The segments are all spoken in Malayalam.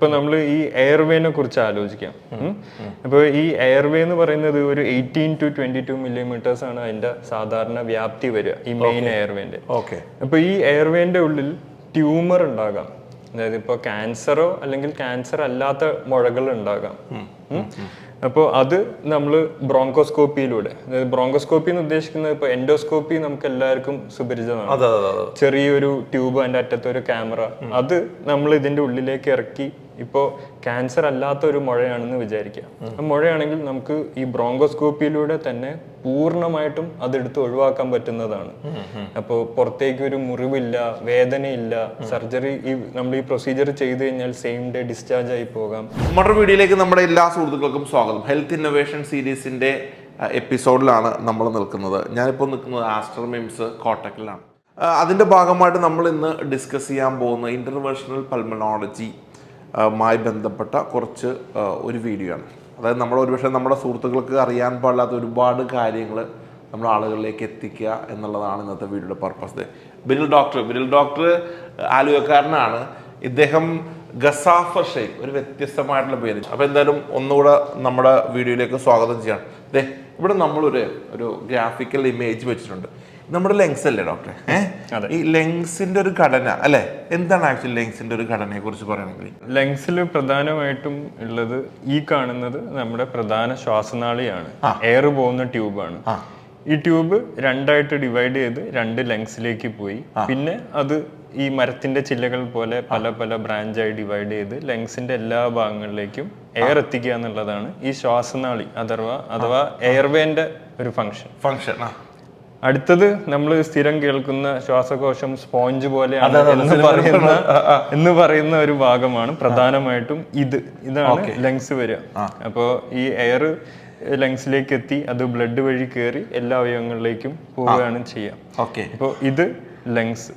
ഇപ്പൊ നമ്മൾ ഈ എയർവേനെ കുറിച്ച് ആലോചിക്കാം. ഉം. അപ്പൊ ഈ എയർവേ എന്ന് പറയുന്നത് ഒരു eighteen to twenty two millimetres ആണ് അതിന്റെ സാധാരണ വ്യാപ്തി വരിക ഈ മെയിൻ എയർവേന്റെ ഓക്കെ അപ്പൊ ഈ എയർവേന്റെ ഉള്ളിൽ ട്യൂമർ ഉണ്ടാകാം. അതായത് ഇപ്പോൾ ക്യാൻസറോ അല്ലെങ്കിൽ ക്യാൻസർ അല്ലാത്ത മുഴകൾ ഉണ്ടാകാം. അപ്പോൾ അത് നമ്മൾ ബ്രോങ്കോസ്കോപ്പിയിലൂടെ. അതായത് ബ്രോങ്കോസ്കോപ്പി എന്ന് ഉദ്ദേശിക്കുന്നത് ഇപ്പോൾ എൻഡോസ്കോപ്പി നമുക്ക് എല്ലാവർക്കും സുപരിചിതമാണ് ചെറിയൊരു ട്യൂബ് അതിന്റെ അറ്റത്ത് ഒരു ക്യാമറ. അത് നമ്മൾ ഇതിന്റെ ഉള്ളിലേക്ക് ഇറക്കി ഇപ്പോൾ ക്യാൻസർ അല്ലാത്ത ഒരു മുഴയാണെന്ന് വിചാരിക്കുക. ആ മുഴയാണെങ്കിൽ നമുക്ക് ഈ ബ്രോങ്കോസ്കോപ്പിയിലൂടെ തന്നെ പൂർണമായിട്ടും അതെടുത്ത് ഒഴിവാക്കാൻ പറ്റുന്നതാണ്. അപ്പോൾ പുറത്തേക്ക് ഒരു മുറിവില്ല വേദനയില്ല സർജറി ഈ നമ്മൾ ഈ പ്രൊസീജിയർ ചെയ്ത് കഴിഞ്ഞാൽ സെയിം ഡേ ഡിസ്ചാർജ് ആയി പോകാം. നമ്മുടെ വീഡിയോയിലേക്ക് നമ്മുടെ എല്ലാ സുഹൃത്തുക്കൾക്കും സ്വാഗതം. ഹെൽത്ത് ഇന്നോവേഷൻ സീരീസിന്റെ എപ്പിസോഡിലാണ് നമ്മൾ നിൽക്കുന്നത്. ഞാനിപ്പോൾ നിൽക്കുന്നത് ആസ്റ്റർ മിംസ് കോട്ടക്കിലാണ് അതിന്റെ അതിന്റെ ഭാഗമായിട്ട് നമ്മൾ ഇന്ന് ഡിസ്കസ് ചെയ്യാൻ പോകുന്ന ഇന്റർവേഷണൽ പൾമനോളജി മായി ബന്ധപ്പെട്ട കുറച്ച് ഒരു വീഡിയോ ആണ്. അതായത് നമ്മൾ ഒരുപക്ഷെ നമ്മുടെ സുഹൃത്തുക്കൾക്ക് അറിയാൻ പാടില്ലാത്ത ഒരുപാട് കാര്യങ്ങൾ നമ്മൾ ആളുകളിലേക്ക് എത്തിക്കുക എന്നുള്ളതാണ് ഇന്നത്തെ വീഡിയോയുടെ പർപ്പസ് ബിരിൽ ഡോക്ടർ ബിരിൽ ഡോക്ടർ ആലുവക്കാരനാണ്. ഇദ്ദേഹം ഗസാഫർ ഷെയ്ഖ് ഒരു വ്യത്യസ്തമായിട്ടുള്ള പേര്. അപ്പോൾ എന്തായാലും ഒന്നുകൂടെ നമ്മുടെ വീഡിയോയിലേക്ക് സ്വാഗതം ചെയ്യാം ദേ ഇവിടെ നമ്മളൊരു ഒരു ഗ്രാഫിക്കൽ ഇമേജ് വെച്ചിട്ടുണ്ട്. നമ്മുടെ ലെങ്സ് അല്ലേ ഡോക്ടറെ ഈ ലെങ്സിന്റെ ഒരു ഘടന അല്ലെ? എന്താണ് ആക്ച്വലി ലെങ്സിന്റെ ഒരു ഘടനയെ കുറിച്ച് പറയുകയാണെങ്കിൽ ലെങ്സിൽ പ്രധാനമായിട്ടും ഉള്ളത് ഈ കാണുന്നത് നമ്മുടെ പ്രധാന ശ്വാസനാളിയാണ്. എയർ പോകുന്ന ട്യൂബാണ് ഈ ട്യൂബ് രണ്ടായിട്ട് ഡിവൈഡ് ചെയ്ത് രണ്ട് ലെങ്സിലേക്ക് പോയി. പിന്നെ അത് ഈ മരത്തിന്റെ ചില്ലകൾ പോലെ പല പല ബ്രാഞ്ചായി ഡിവൈഡ് ചെയ്ത് ലെങ്സിന്റെ എല്ലാ ഭാഗങ്ങളിലേക്കും എയർ എത്തിക്കുക എന്നുള്ളതാണ് ഈ ശ്വാസനാളി അഥവാ അഥവാ എയർവേന്റെ ഒരു ഫംഗ്ഷൻ ഫംഗ്ഷൻ അടുത്തത് നമ്മൾ സ്ഥിരം കേൾക്കുന്ന ശ്വാസകോശം സ്പോഞ്ച് പോലെയാണ് എന്ന് പറയുന്ന എന്ന് പറയുന്ന ഒരു ഭാഗമാണ്. പ്രധാനമായിട്ടും ഇത്. ഇതാണ് ലങ്സ് വരിക. അപ്പോൾ ഈ എയർ ലങ്സിലേക്ക് എത്തി അത് ബ്ലഡ് വഴി കയറി എല്ലാ അവയവങ്ങളിലേക്കും പോവുകയാണ് ചെയ്യാം. ഓക്കെ. അപ്പോൾ ഇത് ലങ്സ്.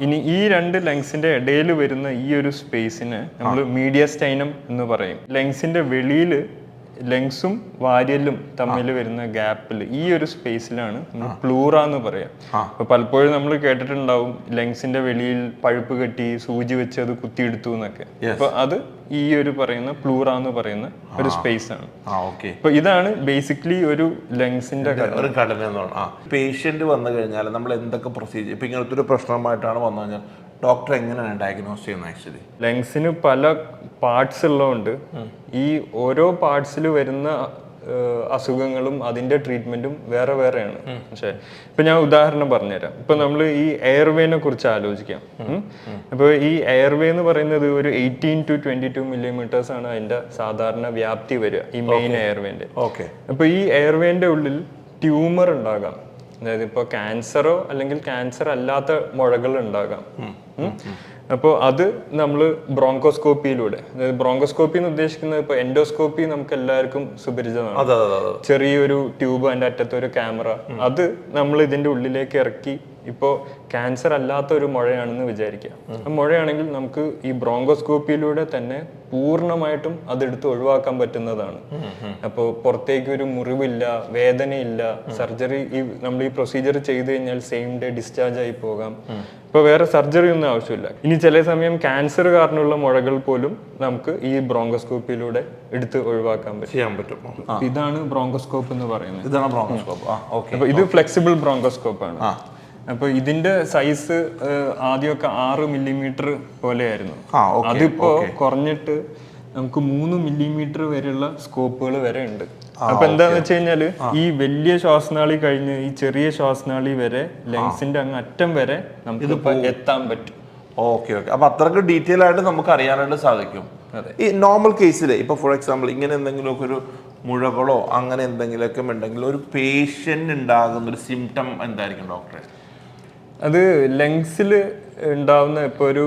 ഇനി ഈ രണ്ട് ലങ്സിന്റെ ഇടയിൽ വരുന്ന ഈ ഒരു സ്പേസിന് നമ്മൾ മീഡിയ സ്റ്റൈനം എന്ന് പറയും. ലങ്സിന്റെ വെളിയിൽ ലങ്സും വാരിയലും തമ്മിൽ വരുന്ന ഗ്യാപ്പിൽ ഈ ഒരു സ്പേസിലാണ് നമ്മൾ പ്ലൂറ എന്ന് പറയാം. അപ്പൊ പലപ്പോഴും നമ്മൾ കേട്ടിട്ടുണ്ടാവും ലങ്സിന്റെ വെളിയിൽ പഴുപ്പ് കെട്ടി സൂചി വെച്ച് അത് കുത്തിയെടുത്തു എന്നൊക്കെ. അപ്പൊ അത് ഈ ഒരു പറയുന്ന പ്ലൂറ എന്ന് പറയുന്ന ഒരു സ്പേസ് ആണ് അപ്പൊ ഇതാണ് ബേസിക്കലി ഒരു ലങ്സിന്റെ ഒരു ഘടന പേഷ്യന്റ് വന്നു കഴിഞ്ഞാൽ നമ്മൾ എന്തൊക്കെ പ്രൊസീജിയർ ഇപ്പൊ ഇങ്ങനത്തെ ഒരു പ്രശ്നമായിട്ടാണ് വന്നു കഴിഞ്ഞാൽ ഡോക്ടർ എങ്ങനെയാണ് ഡയഗ്നോസ് ചെയ്യുന്നത് ആക്ച്വലി ലങ്സിന് പല പാർട്സ് ഉള്ളതുകൊണ്ട് ഈ ഓരോ പാർട്സിൽ വരുന്ന അസുഖങ്ങളും അതിന്റെ ട്രീറ്റ്മെന്റും വേറെ വേറെയാണ്. പക്ഷേ ഇപ്പൊ ഞാൻ ഉദാഹരണം പറഞ്ഞുതരാം. ഇപ്പൊ നമ്മൾ ഈ എയർവേനെ കുറിച്ച് ആലോചിക്കാം. അപ്പൊ ഈ എയർവേ എന്ന് പറയുന്നത് ഒരു eighteen to twenty two millimetres ആണ് അതിന്റെ സാധാരണ വ്യാപ്തി വരിക ഈ മെയിൻ എയർവേന്റെ ഓക്കെ അപ്പൊ ഈ എയർവേന്റെ ഉള്ളിൽ ട്യൂമർ ഉണ്ടാകാം. അതായത് ഇപ്പോൾ ക്യാൻസറോ അല്ലെങ്കിൽ ക്യാൻസർ അല്ലാത്ത മുഴകൾ ഉണ്ടാകാം. അപ്പോൾ അത് നമ്മൾ ബ്രോങ്കോസ്കോപ്പിയിലൂടെ അതായത് ബ്രോങ്കോസ്കോപ്പി എന്ന് ഉദ്ദേശിക്കുന്നത് ഇപ്പോൾ എൻഡോസ്കോപ്പി നമുക്ക് എല്ലാവർക്കും സുപരിചിതമാണ്. ചെറിയൊരു ട്യൂബ് അതിന്റെ അറ്റത്തൊരു ക്യാമറ അത് നമ്മൾ ഇതിന്റെ ഉള്ളിലേക്ക് ഇറക്കി ഇപ്പോൾ ക്യാൻസർ അല്ലാത്ത ഒരു മുഴയാണെന്ന് വിചാരിക്കുക. ആ മുഴയാണെങ്കിൽ നമുക്ക് ഈ ബ്രോങ്കോസ്കോപ്പിയിലൂടെ തന്നെ പൂർണമായിട്ടും അതെടുത്ത് ഒഴിവാക്കാൻ പറ്റുന്നതാണ്. അപ്പോൾ പുറത്തേക്ക് ഒരു മുറിവില്ല വേദനയില്ല സർജറി ഈ നമ്മൾ ഈ പ്രൊസീജിയർ ചെയ്ത് കഴിഞ്ഞാൽ സെയിം ഡേ ഡിസ്ചാർജ് ആയി പോകാം. ഇപ്പോൾ വേറെ സർജറി ഒന്നും ആവശ്യമില്ല. ഇനി ചില സമയം ക്യാൻസർ കാരണമുള്ള മുഴകൾ പോലും നമുക്ക് ഈ ബ്രോങ്കോസ്കോപ്പിയിലൂടെ എടുത്ത് ഒഴിവാക്കാൻ പറ്റും. ചെയ്യാൻ പറ്റും. ഇതാണ് ബ്രോങ്കോസ്കോപ്പ് എന്ന് പറയുന്നത്. ഇതാണ് ബ്രോങ്കോസ്കോപ്പ് ഇത് ഫ്ലെക്സിബിൾ ബ്രോങ്കോസ്കോപ്പ് ആണ്. അപ്പൊ ഇതിന്റെ സൈസ് ആദ്യമൊക്കെ ആറ് മില്ലിമീറ്റർ പോലെയായിരുന്നു. അതിപ്പോ കുറഞ്ഞിട്ട് നമുക്ക് മൂന്ന് മില്ലിമീറ്റർ വരെയുള്ള സ്കോപ്പുകൾ വരെ ഉണ്ട്. അപ്പൊ എന്താന്ന് വെച്ച് കഴിഞ്ഞാൽ ഈ വലിയ ശ്വാസനാളി കഴിഞ്ഞ് ഈ ചെറിയ ശ്വാസനാളി വരെ ലങ്സിന്റെ അങ്ങ് അറ്റം വരെ നമുക്ക് എത്താൻ പറ്റും. ഓക്കെ ഓക്കെ അപ്പൊ അത്രയ്ക്ക് ഡീറ്റെയിൽ ആയിട്ട് നമുക്ക് അറിയാനായിട്ട് സാധിക്കും. അതെ. ഈ നോർമൽ കേസിൽ ഇപ്പൊ ഫോർ എക്സാമ്പിൾ ഇങ്ങനെ എന്തെങ്കിലുമൊക്കെ ഒരു മുഴകളോ അങ്ങനെ എന്തെങ്കിലുമൊക്കെ ഉണ്ടെങ്കിൽ ഒരു പേഷ്യന്റ് ഉണ്ടാകുന്ന ഒരു സിംറ്റം എന്തായിരിക്കും ഡോക്ടറെ അത് ലങ്സിൽ ഉണ്ടാവുന്ന ഇപ്പോൾ ഒരു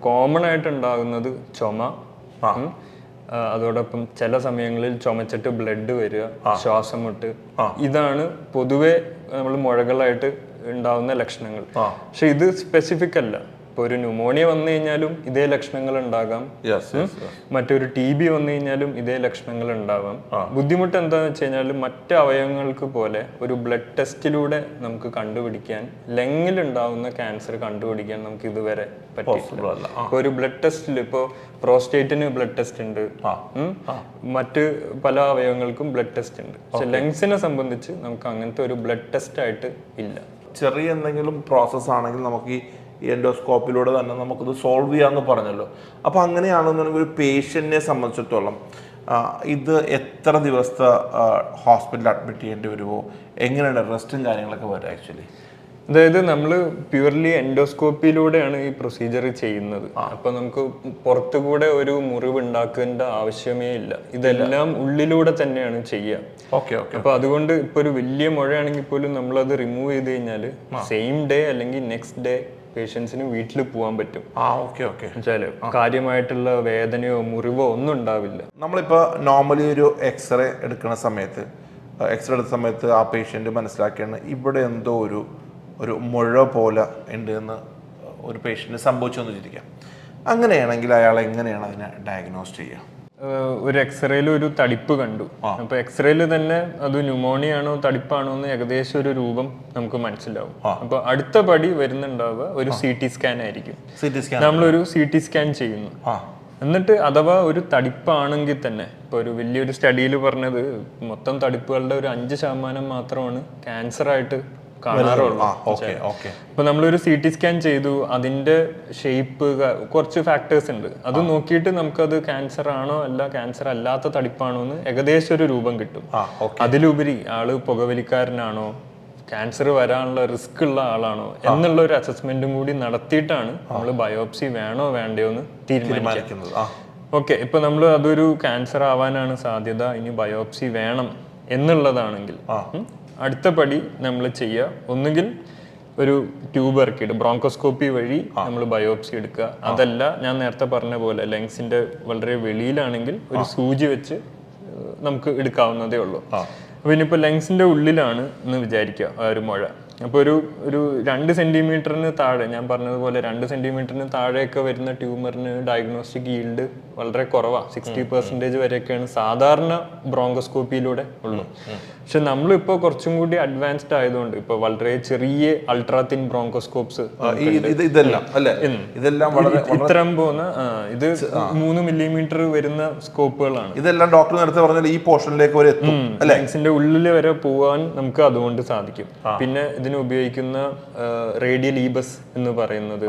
കോമൺ ആയിട്ട് ഉണ്ടാകുന്നത് ചുമ. അതോടൊപ്പം ചില സമയങ്ങളിൽ ചുമച്ചിട്ട് ബ്ലഡ് വരിക ശ്വാസം മുട്ട്. ഇതാണ് പൊതുവെ നമ്മൾ മുഴകളായിട്ട് ഉണ്ടാവുന്ന ലക്ഷണങ്ങൾ. പക്ഷെ ഇത് സ്പെസിഫിക് അല്ല. ഇപ്പോൾ ഒരു ന്യൂമോണിയ വന്നു കഴിഞ്ഞാലും ഇതേ ലക്ഷണങ്ങൾ ഉണ്ടാകാം. മറ്റൊരു ടി ബി വന്നു കഴിഞ്ഞാലും ഇതേ ലക്ഷണങ്ങൾ ഉണ്ടാവാം. ബുദ്ധിമുട്ട് എന്താന്ന് വെച്ച് കഴിഞ്ഞാൽ മറ്റ് അവയവങ്ങൾക്ക് പോലെ ഒരു ബ്ലഡ് ടെസ്റ്റിലൂടെ നമുക്ക് കണ്ടുപിടിക്കാൻ ലങ്ങിൽ ഉണ്ടാവുന്ന ക്യാൻസർ കണ്ടുപിടിക്കാൻ നമുക്ക് ഇതുവരെ പറ്റിയിട്ടില്ല. ഇപ്പൊ ഒരു ബ്ലഡ് ടെസ്റ്റിൽ ഇപ്പോൾ പ്രോസ്റ്റേറ്റിന് ബ്ലഡ് ടെസ്റ്റ് ഉണ്ട്. മറ്റ് പല അവയവങ്ങൾക്കും ബ്ലഡ് ടെസ്റ്റ് ഉണ്ട്. പക്ഷെ ലങ്സിനെ സംബന്ധിച്ച് നമുക്ക് അങ്ങനത്തെ ഒരു ബ്ലഡ് ടെസ്റ്റ് ആയിട്ട് ഇല്ല. ചെറിയ എന്തെങ്കിലും പ്രോസസ്സാണെങ്കിൽ നമുക്ക് ഈ എൻഡോസ്കോപ്പിലൂടെ തന്നെ നമുക്കിത് സോൾവ് ചെയ്യാമെന്ന് പറഞ്ഞല്ലോ. അപ്പോൾ അങ്ങനെയാണെന്നുണ്ടെങ്കിൽ ഒരു പേഷ്യന്റിനെ സംബന്ധിച്ചിടത്തോളം ഇത് എത്ര ദിവസത്തെ ഹോസ്പിറ്റലിൽ അഡ്മിറ്റ് ചെയ്യേണ്ടി വരുമോ എങ്ങനെയാണ് റെസ്റ്റും കാര്യങ്ങളൊക്കെ വരും ആക്ച്വലി? അതായത് നമ്മൾ പ്യുവർലി എൻഡോസ്കോപ്പിയിലൂടെയാണ് ഈ പ്രൊസീജിയർ ചെയ്യുന്നത്. അപ്പൊ നമുക്ക് പുറത്തുകൂടെ ഒരു മുറിവ് ഉണ്ടാക്കേണ്ട ആവശ്യമേ ഇല്ല. ഇതെല്ലാം ഉള്ളിലൂടെ തന്നെയാണ് ചെയ്യുക. Okay okay. അപ്പൊ അതുകൊണ്ട് ഇപ്പൊ ഒരു വലിയ മുഴയാണെങ്കിൽ പോലും നമ്മൾ അത് റിമൂവ് ചെയ്ത് കഴിഞ്ഞാൽ സെയിം ഡേ അല്ലെങ്കിൽ നെക്സ്റ്റ് ഡേ പേഷ്യൻസിന് വീട്ടിൽ പോകാൻ പറ്റും. ആ ഓക്കെ ഓക്കെ. വെച്ചാൽ കാര്യമായിട്ടുള്ള വേദനയോ മുറിവോ ഒന്നും ഉണ്ടാവില്ല. നമ്മളിപ്പോൾ നോർമലി ഒരു എക്സ്റേ എടുക്കുന്ന സമയത്ത് എക്സ്റേ എടുത്ത സമയത്ത് ആ പേഷ്യന്റ് മനസ്സിലാക്കിയാണ് ഇവിടെ എന്തോ ഒരു ഒരു മുഴ പോലെ ഉണ്ട് എന്ന് ഒരു പേഷ്യന്റ് സംഭവിച്ചു എന്ന് വിചാരിക്കാം. അങ്ങനെയാണെങ്കിൽ അയാൾ എങ്ങനെയാണ് അതിനെ ഡയഗ്നോസ് ചെയ്യുക? ഒരു എക്സ്റേയിൽ ഒരു തടിപ്പ് കണ്ടു. അപ്പൊ എക്സ്റേയിൽ തന്നെ അത് ന്യൂമോണിയ ആണോ തടിപ്പാണോ എന്ന് ഏകദേശം ഒരു രൂപം നമുക്ക് മനസ്സിലാവും. അപ്പൊ അടുത്ത പടി വരുന്നുണ്ടാവുക ഒരു സി ടി സ്കാൻ ആയിരിക്കും. നമ്മളൊരു സി ടി സ്കാൻ ചെയ്യുന്നു. എന്നിട്ട് അഥവാ ഒരു തടിപ്പാണെങ്കിൽ തന്നെ ഇപ്പൊ ഒരു വലിയൊരു സ്റ്റഡിയിൽ പറഞ്ഞത് മൊത്തം തടിപ്പുകളുടെ ഒരു അഞ്ച് ശതമാനം മാത്രമാണ് ക്യാൻസർ ആയിട്ട് കാണാറുള്ളൂ. Okay okay. ഇപ്പൊ നമ്മളൊരു സി ടി സ്കാൻ ചെയ്തു അതിന്റെ ഷേപ്പ് കുറച്ച് ഫാക്ടേഴ്സ് ഉണ്ട്. അത് നോക്കിയിട്ട് നമുക്കത് ക്യാൻസർ ആണോ അല്ല ക്യാൻസർ അല്ലാത്ത തടിപ്പാണോ എന്ന് ഏകദേശം ഒരു രൂപം കിട്ടും. അതിലുപരി ആൾ പുകവലിക്കാരനാണോ ക്യാൻസർ വരാനുള്ള റിസ്ക് ഉള്ള ആളാണോ എന്നുള്ള ഒരു അസസ്മെന്റും കൂടി നടത്തിയിട്ടാണ് നമ്മൾ ബയോപ്സി വേണോ വേണ്ടയോ എന്ന് തീരുമാനിക്കുന്നത് ഓക്കെ ഇപ്പൊ നമ്മൾ അതൊരു ക്യാൻസർ ആവാനാണ് സാധ്യത. ഇനി ബയോപ്സി വേണം. എന്നുള്ളതാണെങ്കിൽ അടുത്ത പടി നമ്മൾ ചെയ്യുക. ഒന്നുകിൽ ഒരു ട്യൂബ് ഇറക്കിയിട്ട് ബ്രോങ്കോസ്കോപ്പി വഴി നമ്മൾ ബയോപ്സി എടുക്കുക. അതല്ല ഞാൻ നേരത്തെ പറഞ്ഞ പോലെ ലങ്സിന്റെ വളരെ വെളിയിലാണെങ്കിൽ ഒരു സൂചി വെച്ച് നമുക്ക് എടുക്കാവുന്നതേ ഉള്ളൂ. അപ്പൊ ഇനിയിപ്പോ ലങ്സിന്റെ ഉള്ളിലാണ് എന്ന് വിചാരിക്കുക ആ ഒരു മുഴ. അപ്പോൾ ഒരു ഒരു രണ്ട് സെന്റിമീറ്ററിന് താഴെ ഞാൻ പറഞ്ഞതുപോലെ രണ്ട് സെന്റിമീറ്ററിന് താഴെയൊക്കെ വരുന്ന ട്യൂമറിന് ഡയഗ്നോസ്റ്റിക് ഈൽഡ് വളരെ കുറവാണ് സിക്സ്റ്റി പെർസെന്റേജ് വരെയൊക്കെയാണ് സാധാരണ ബ്രോങ്കോസ്കോപ്പിയിലൂടെ ഉള്ളു. പക്ഷെ നമ്മളിപ്പോൾ കുറച്ചും കൂടി അഡ്വാൻസ്ഡ് ആയതുകൊണ്ട് ഇപ്പോൾ വളരെ ചെറിയ അൾട്രാ തിൻ ബ്രോങ്കോസ്കോപ്സ് ഇതെല്ലാം അല്ലേ? ഇതെല്ലാം വളരെ ഇത്തരം പോകുന്ന ഇത് മൂന്ന് മില്ലിമീറ്റർ വരുന്ന സ്കോപ്പുകളാണ് ഇതെല്ലാം ഡോക്ടർ നേരത്തെ പറഞ്ഞാൽ ഈ പോർഷനിലേക്ക് വരെ എത്തും ഉള്ളിൽ വരെ പോവാൻ നമുക്ക് അതുകൊണ്ട് സാധിക്കും. പിന്നെ ഇതിന് ഉപയോഗിക്കുന്ന റേഡിയൽ ഈബസ് എന്ന് പറയുന്നത്.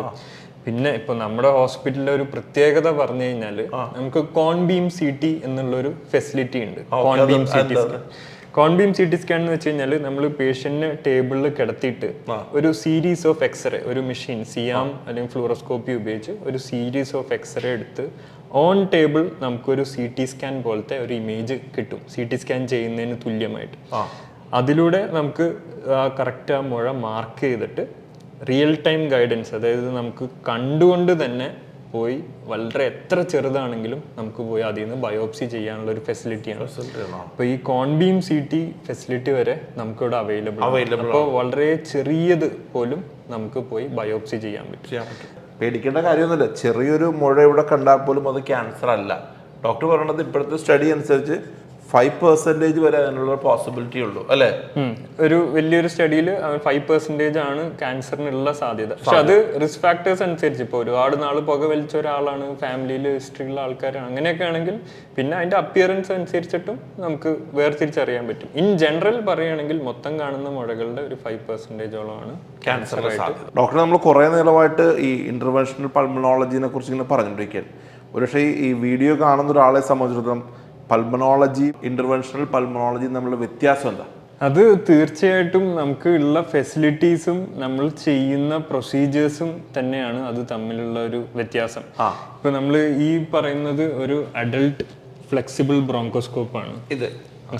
പിന്നെ ഇപ്പൊ നമ്മുടെ ഹോസ്പിറ്റലിലെ ഒരു പ്രത്യേകത പറഞ്ഞു കഴിഞ്ഞാൽ നമുക്ക് കോൺബീം സി ടി എന്നുള്ളൊരു ഫെസിലിറ്റി ഉണ്ട്. Cone beam C T scan. Cone beam C T scan എന്ന് വെച്ച് കഴിഞ്ഞാൽ നമ്മൾ പേഷ്യന്റിനെ ടേബിളിൽ കിടത്തിയിട്ട് ഒരു സീരീസ് ഓഫ് എക്സ്റേ ഒരു മെഷീൻ സിയാം അല്ലെങ്കിൽ ഫ്ലൂറോസ്കോപ്പി ഉപയോഗിച്ച് ഒരു സീരീസ് ഓഫ് എക്സ്റേ എടുത്ത് ഓൺ ടേബിൾ നമുക്കൊരു സി ടി സ്കാൻ പോലത്തെ ഒരു ഇമേജ് കിട്ടും. സി ടി സ്കാൻ ചെയ്യുന്നതിന് തുല്യമായിട്ട്. അതിലൂടെ നമുക്ക് ആ കറക്റ്റ് ആ മുഴ മാർക്ക് ചെയ്തിട്ട് റിയൽ ടൈം ഗൈഡൻസ് അതായത് നമുക്ക് കണ്ടുകൊണ്ട് തന്നെ പോയി വളരെ എത്ര ചെറുതാണെങ്കിലും നമുക്ക് പോയി അതിൽ നിന്ന് ബയോപ്സി ചെയ്യാനുള്ള ഒരു ഫെസിലിറ്റിയാണ് അപ്പോൾ ഈ കോൺബീം സി ടി ഫെസിലിറ്റി വരെ നമുക്കിവിടെ അവൈലബിൾ Available അപ്പോൾ വളരെ ചെറിയത് പോലും നമുക്ക് പോയി ബയോപ്സി ചെയ്യാൻ പറ്റും. ചെയ്യാൻ പറ്റും. പേടിക്കേണ്ട കാര്യമൊന്നുമില്ല. ചെറിയൊരു മുഴ ഇവിടെ കണ്ടാൽ പോലും അത് ക്യാൻസർ അല്ല. ഡോക്ടർ പറയണത് ഇപ്പോഴത്തെ സ്റ്റഡി അനുസരിച്ച് ഫൈവ് പെർസെന്റേജ് വരെ അതിനുള്ള പോസിബിലിറ്റി ഉള്ളൂ അല്ലെ? ഒരു വലിയൊരു സ്റ്റഡിയിൽ ഫൈവ് പെർസെന്റേജ് ആണ് ക്യാൻസറിനുള്ള സാധ്യത. പക്ഷെ അത് റിസ്ക് ഫാക്ടേഴ്സ് അനുസരിച്ച്. ഇപ്പോൾ ഒരുപാട് നാൾ പുക വലിച്ച ഒരാളാണ് ഫാമിലിയിൽ ഹിസ്റ്ററി ഉള്ള ആൾക്കാരാണ് അങ്ങനെയൊക്കെ ആണെങ്കിൽ പിന്നെ അതിന്റെ അപ്പിയറൻസ് അനുസരിച്ചിട്ടും നമുക്ക് വേർതിരിച്ചറിയാൻ പറ്റും. ഇൻ ജനറൽ പറയുകയാണെങ്കിൽ മൊത്തം കാണുന്ന മുഴകളുടെ ഒരു ഫൈവ് പെർസെന്റേജോളമാണ് ക്യാൻസർ ഡോക്ടർ നമ്മൾ കുറേ നേരമായിട്ട് ഈ ഇന്റർവെൻഷണൽ പൾമണോളജിനെ കുറിച്ച് ഇങ്ങനെ പറഞ്ഞുകൊണ്ടിരിക്കുകയാണ്. ഒരുപക്ഷെ ഈ വീഡിയോ കാണുന്ന ഒരാളെ സംബന്ധിച്ചിടത്തോളം പൾമനോളജി ഇന്റർവെൻഷണൽ പൾമനോളജി തമ്മിലുള്ള വ്യത്യാസം എന്താ? അത് തീർച്ചയായിട്ടും നമുക്ക് ഉള്ള ഫെസിലിറ്റീസും നമ്മൾ ചെയ്യുന്ന പ്രൊസീജിയേഴ്സും തന്നെയാണ് അത് തമ്മിലുള്ള ഒരു വ്യത്യാസം. ഇപ്പൊ നമ്മൾ ഈ പറയുന്നത് ഒരു അഡൾട്ട് ഫ്ലെക്സിബിൾ ബ്രോങ്കോസ്കോപ്പ് ആണ്. ഇത്.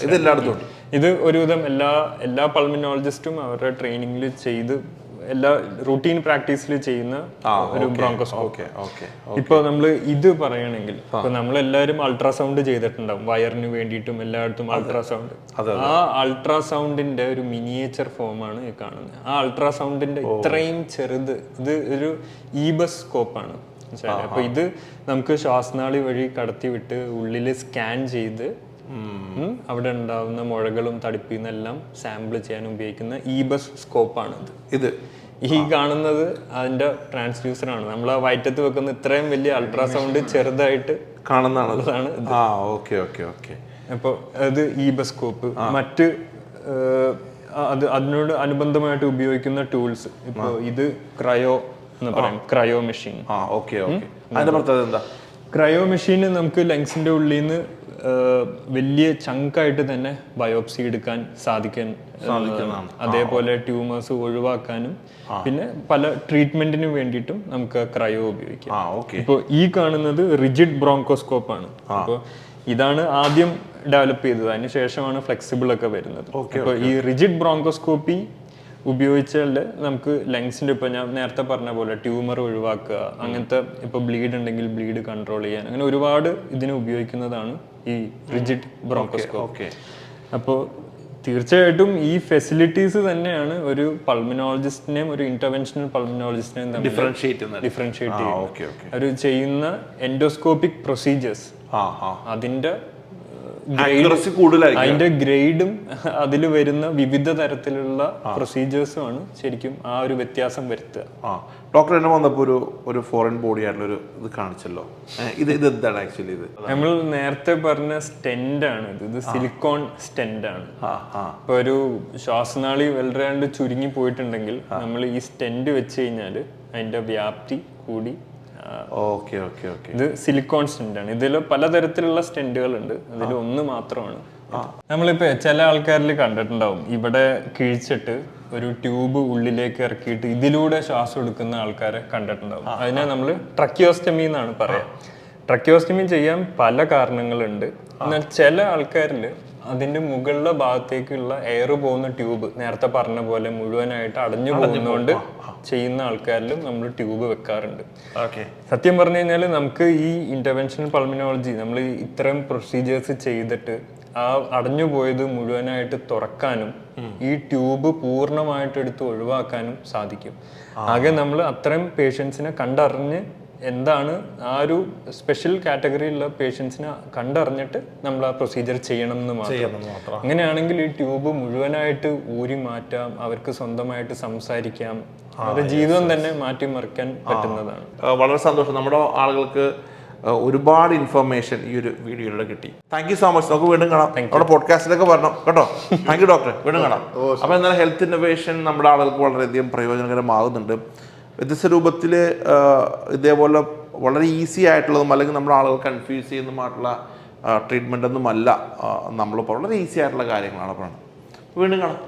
ഇത് എല്ലായിടത്തും ഇത് ഒരുവിധം എല്ലാ എല്ലാ പൾമിനോളജിസ്റ്റും അവരുടെ ട്രെയിനിങ്ങിൽ ചെയ്ത് എല്ലാ റൂട്ടീൻ പ്രാക്ടീസിൽ ചെയ്യുന്ന ഒരു ബ്രോങ്കോസ്കോപ്പ് ഓക്കെ ഓക്കെ ഇപ്പൊ നമ്മൾ ഇത് പറയണെങ്കിൽ ഇപ്പൊ നമ്മൾ എല്ലാവരും അൾട്രാസൗണ്ട് ചെയ്തിട്ടുണ്ടാവും. വയറിന് വേണ്ടിയിട്ടും എല്ലായിടത്തും അൾട്രാസൗണ്ട് ആ അൾട്രാസൗണ്ടിന്റെ ഒരു മിനിയേച്ചർ ഫോമാണ് ഈ കാണുന്നത്. ആ അൾട്രാസൗണ്ടിന്റെ ഇത്രയും ചെറുത് ഇത് ഒരു ഈബസ് സ്കോപ്പാണ് അപ്പൊ ഇത് നമുക്ക് ശ്വാസനാളി വഴി കടത്തിവിട്ട് ഉള്ളിൽ സ്കാൻ ചെയ്ത് അവിടെ ഉണ്ടാവുന്ന മുഴകളും തടിപ്പിന്ന് എല്ലാം സാമ്പിൾ ചെയ്യാൻ ഉപയോഗിക്കുന്ന ഈബസ് സ്കോപ്പാണ് ഇത് ഇത്. ഈ കാണുന്നത് അതിന്റെ ട്രാൻസ്ഡ്യൂസർ ആണ്. നമ്മൾ ആ വയറ്റത്ത് വെക്കുന്ന ഇത്രയും വലിയ അൾട്രാസൗണ്ട് ചെറുതായിട്ട് കാണുന്നതാണ്. ആ ഓക്കെ ഓക്കെ ഓക്കെ. അപ്പോൾ അത് ഈ ബസ്കോപ്പ് മറ്റ് അത് അതിനോട് അനുബന്ധമായിട്ട് ഉപയോഗിക്കുന്ന ടൂൾസ് ഇപ്പോൾ ഇത് ക്രയോ എന്ന് പറയും. ക്രയോ മെഷീൻ ആ ഓക്കെ ഓക്കെ. അതിന്റെ പ്രത്യേകത എന്താ ക്രയോ മെഷീൻ നമുക്ക് ലങ്സിന്റെ ഉള്ളിൽ നിന്ന് വലിയ ചങ്കായിട്ട് തന്നെ ബയോപ്സി എടുക്കാൻ സാധിക്കാൻ. അതേപോലെ ട്യൂമേഴ്സ് ഒഴിവാക്കാനും പിന്നെ പല ട്രീറ്റ്മെന്റിനും വേണ്ടിയിട്ടും നമുക്ക് ക്രയോ ഉപയോഗിക്കാം. ഇപ്പോൾ ഈ കാണുന്നത് റിജിഡ് ബ്രോങ്കോസ്കോപ്പ് ആണ് അപ്പോൾ ഇതാണ് ആദ്യം ഡെവലപ്പ് ചെയ്തത്. അതിന് ശേഷമാണ് ഫ്ലെക്സിബിൾ ഒക്കെ വരുന്നത്. അപ്പോൾ ഈ റിജിഡ് ബ്രോങ്കോസ്കോപ്പി ഉപയോഗിച്ചാൽ നമുക്ക് ലങ്സിന്റെ ഇപ്പൊ ഞാൻ നേരത്തെ പറഞ്ഞ പോലെ ട്യൂമർ ഒഴിവാക്കുക അങ്ങനത്തെ ഇപ്പൊ ബ്ലീഡ് ഉണ്ടെങ്കിൽ ബ്ലീഡ് കൺട്രോൾ ചെയ്യാൻ അങ്ങനെ ഒരുപാട് ഇതിന് ഉപയോഗിക്കുന്നതാണ് ഈ റിജിഡ് ബ്രോക്കോസ്കോപ്പ് ഓക്കെ അപ്പോൾ തീർച്ചയായിട്ടും ഈ ഫെസിലിറ്റീസ് തന്നെയാണ് ഒരു പൾമിനോളജിസ്റ്റിനെയും ഒരു ഇന്റർവെൻഷണൽ പൾമിനോളജിസ്റ്റിനെയും ഡിഫറൻഷിയേറ്റ് ഡിഫറൻഷിയേറ്റ് അവർ ചെയ്യുന്ന എൻഡോസ്കോപ്പിക് പ്രൊസീജിയേഴ്സ് അതിന്റെ ആക്യുറസി കൂടുതലായിരിക്കും. അതിന്റെ ഗ്രേഡും അതിൽ വരുന്ന വിവിധ തരത്തിലുള്ള പ്രൊസീജിയേഴ്സും ആണ് ശരിക്കും ആ ഒരു വ്യത്യാസം വരുത്തുക. ആ. ഡോക്ടർ എന്നെ വന്നപ്പോൾ ഒരു ഒരു ഫോറിൻ ബോഡി ആയിട്ടുള്ള ഒരു ഇത് കാണിച്ചല്ലോ. ഇത് ഇത് എന്താണ് ആക്ച്വലി ഇത്? നമ്മൾ നേരത്തെ പറഞ്ഞ സ്റ്റെൻഡ് ആണ് ഇത്. ഇത് സിലിക്കോൺ സ്റ്റെൻഡ് ആണ്. ഇപ്പൊ ഒരു ശ്വാസനാളി വളരാണ്ട് ചുരുങ്ങി പോയിട്ടുണ്ടെങ്കിൽ നമ്മൾ ഈ സ്റ്റെൻഡ് വെച്ച് കഴിഞ്ഞാൽ അതിന്റെ വ്യാപ്തി കൂടി ഓക്കെ ഓക്കെ ഓക്കെ. ഇത് സിലിക്കോൺ സ്റ്റെന്റ് ആണ്. ഇതിൽ പലതരത്തിലുള്ള സ്റ്റെന്റുകൾ ഉണ്ട് അതിൽ ഒന്ന് മാത്രമാണ്. നമ്മളിപ്പോ ചില ആൾക്കാരിൽ കണ്ടിട്ടുണ്ടാവും. ഇവിടെ കിഴിച്ചിട്ട് ഒരു ട്യൂബ് ഉള്ളിലേക്ക് ഇറക്കിയിട്ട് ഇതിലൂടെ ശ്വാസം എടുക്കുന്ന ആൾക്കാരെ കണ്ടിട്ടുണ്ടാവും. അതിനെ നമ്മൾ ട്രക്കിയോസ്റ്റമി എന്നാണ് പറയാം. ട്രക്കിയോസ്റ്റമി ചെയ്യാൻ പല കാരണങ്ങളുണ്ട്. എന്നാൽ ചില ആൾക്കാരിൽ അതിന്റെ മുകളിലെ ഭാഗത്തേക്കുള്ള എയർ പോകുന്ന ട്യൂബ് നേരത്തെ പറഞ്ഞ പോലെ മുഴുവനായിട്ട് അടഞ്ഞു പോകുന്നതുകൊണ്ട് ചെയ്യുന്ന ആൾക്കാരിലും നമ്മൾ ട്യൂബ് വെക്കാറുണ്ട്. സത്യം പറഞ്ഞു കഴിഞ്ഞാൽ നമുക്ക് ഈ ഇന്റർവെൻഷണൽ പൾമിനോളജി നമ്മൾ ഇത്തരം പ്രൊസീജിയേഴ്സ് ചെയ്തിട്ട് ആ അടഞ്ഞു പോയത് മുഴുവനായിട്ട് തുറക്കാനും ഈ ട്യൂബ് പൂർണമായിട്ട് എടുത്ത് ഒഴിവാക്കാനും സാധിക്കും. ആകെ നമ്മൾ അത്തരം പേഷ്യൻസിനെ കണ്ടറിഞ്ഞ് എന്താണ് ആ ഒരു സ്പെഷ്യൽ കാറ്റഗറിയിലുള്ള പേഷ്യൻസിനെ കണ്ടറിഞ്ഞിട്ട് നമ്മൾ ആ പ്രൊസീജിയർ ചെയ്യണം എന്ന് മാത്രം. അങ്ങനെയാണെങ്കിൽ ഈ ട്യൂബ് മുഴുവനായിട്ട് ഊരി മാറ്റാം അവർക്ക് സ്വന്തമായിട്ട് സംസാരിക്കാം. അവരുടെ ജീവിതം തന്നെ മാറ്റിമറിക്കാൻ പറ്റുന്നതാണ്. വളരെ സന്തോഷം. നമ്മുടെ ആളുകൾക്ക് ഒരുപാട് ഇൻഫർമേഷൻ ഈ ഒരു വീഡിയോയിലൂടെ കിട്ടി. താങ്ക് യു സോ മച്ച് നമുക്ക് വീണ്ടും കാണാം. നമ്മുടെ പോഡ്കാസ്റ്റിലൊക്കെ വരണം. കേട്ടോ? താങ്ക് യു ഡോക്ടർ വീണ്ടും കാണാം. അപ്പോൾ എന്നാൽ ഹെൽത്ത് ഇന്നോവേഷൻ നമ്മുടെ ആളുകൾക്ക് വളരെയധികം പ്രയോജനകരമാകുന്നുണ്ട്. വ്യത്യസ്ത രൂപത്തിൽ ഇതേപോലെ വളരെ ഈസി ആയിട്ടുള്ളതും അല്ലെങ്കിൽ നമ്മുടെ ആളുകൾ കൺഫ്യൂസ് ചെയ്യുന്നതുമായിട്ടുള്ള ട്രീറ്റ്മെന്റ് ഒന്നുമല്ല. നമ്മളിപ്പോൾ വളരെ ഈസി ആയിട്ടുള്ള കാര്യങ്ങളാണ് പറയുന്നത് വീണ്ടും കാണാം.